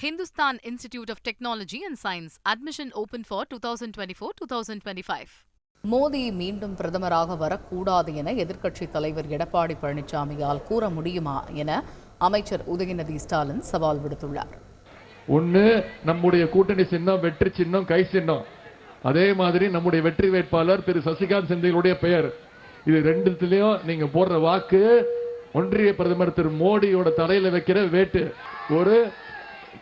Hindustan Institute of Technology and Science. Admission open for 2024-2025. Modi மீண்டும் பிரதமராக வரக்கூடாது என எதிர்க்கட்சித் தலைவர் எடப்பாடி பழனிசாமியால் கூற முடியுமா என அமைச்சர் உதயநிதி ஸ்டாலின் சவால் விடுத்துள்ளார் ஒண்ணு நம்முடைய கூட்டணி சின்னம் வெற்றி சின்னம் கை சின்னம் அதே மாதிரி நம்முடைய வெற்றி வேட்பாளர் திரு சசிகாந்த் செந்திலுடைய பெயர் இது ரெண்டுத்திலையும் நீங்க போடுற வாக்கு ஒன்றிய பிரதமர் திரு மோடியோட தலையில வைக்கிற வேட்டு ஒரு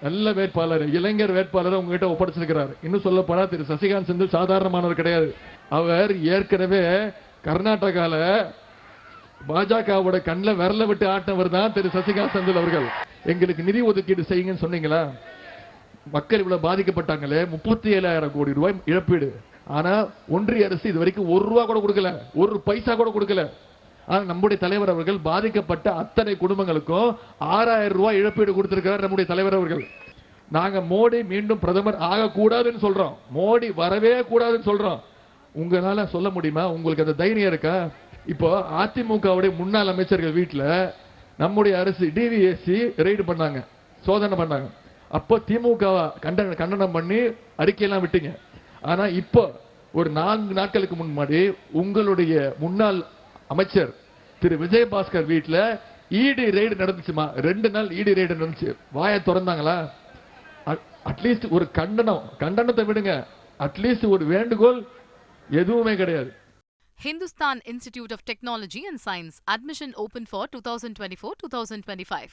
நல்ல வேட்பாளர் இளைஞர் வேட்பாளர் உங்ககிட்ட ஒப்படைச்சிருக்கிறார். இன்னும் சொல்ல போனா திரு சசிகாந்த் செந்தில் சாதாரணமானவர் கிடையாது. அவர் ஏற்கனவே கர்நாடகால பாஜகவோட கண்ணில் விரல விட்டு ஆட்டினவர் தான் திரு சசிகாந்த் செந்தில் அவர்கள். எங்களுக்கு நிதி ஒதுக்கீடு செய்யுங்கன்னு சொன்னீங்களா? மக்கள் இவ்வளவு பாதிக்கப்பட்டாங்களே முப்பத்தி ஏழாயிரம் கோடி ரூபாய் இழப்பீடு. ஆனா ஒன்றிய அரசு இது வரைக்கும் ஒரு ரூபா கூட கொடுக்கல. ஒரு பைசா கூட கொடுக்கல. ஆனால் நம்முடைய தலைவர் அவர்கள் பாதிக்கப்பட்ட அத்தனை குடும்பங்களுக்கும் ஆறாயிரம் ரூபாய் இழப்பீடு கொடுத்திருக்கிறார் நம்முடைய தலைவர் அவர்கள். நாங்க மோடி மீண்டும் பிரதமர் ஆகக்கூடாதுன்னு சொல்றோம். மோடி வரவே கூடாதுன்னு சொல்றோம். உங்களால சொல்ல முடியுமா? உங்களுக்கு அந்த தைரியம் இருக்கா? இப்போ அதிமுகவுடைய முன்னாள் அமைச்சர்கள் வீட்டில் நம்முடைய அரசு டிவிஎஸ்சி ரெய்டு பண்ணாங்க. சோதனை பண்ணாங்க. அப்போ திமுக கண்டன கண்டனம் பண்ணி அறிக்கையெல்லாம் விட்டீங்க. ஆனா இப்போ ஒரு நான்கு நாட்களுக்கு முன்னாடி உங்களுடைய முன்னாள் அமைச்சர் திரு விஜயபாஸ்கர் வீட்டில் இடி ரெய்டு நடந்துச்சுமா? ரெண்டு நாள் இடி ரெய்டு நடந்துச்சு. வாயை திறந்தாங்களா? அட்லீஸ்ட் ஒரு கண்டனம். கண்டனத்தை விடுங்க. அட்லீஸ்ட் ஒரு வேண்டுகோள் எதுவுமே கிடையாது. Hindustan Institute of Technology and Science. Admission open for 2024-2025.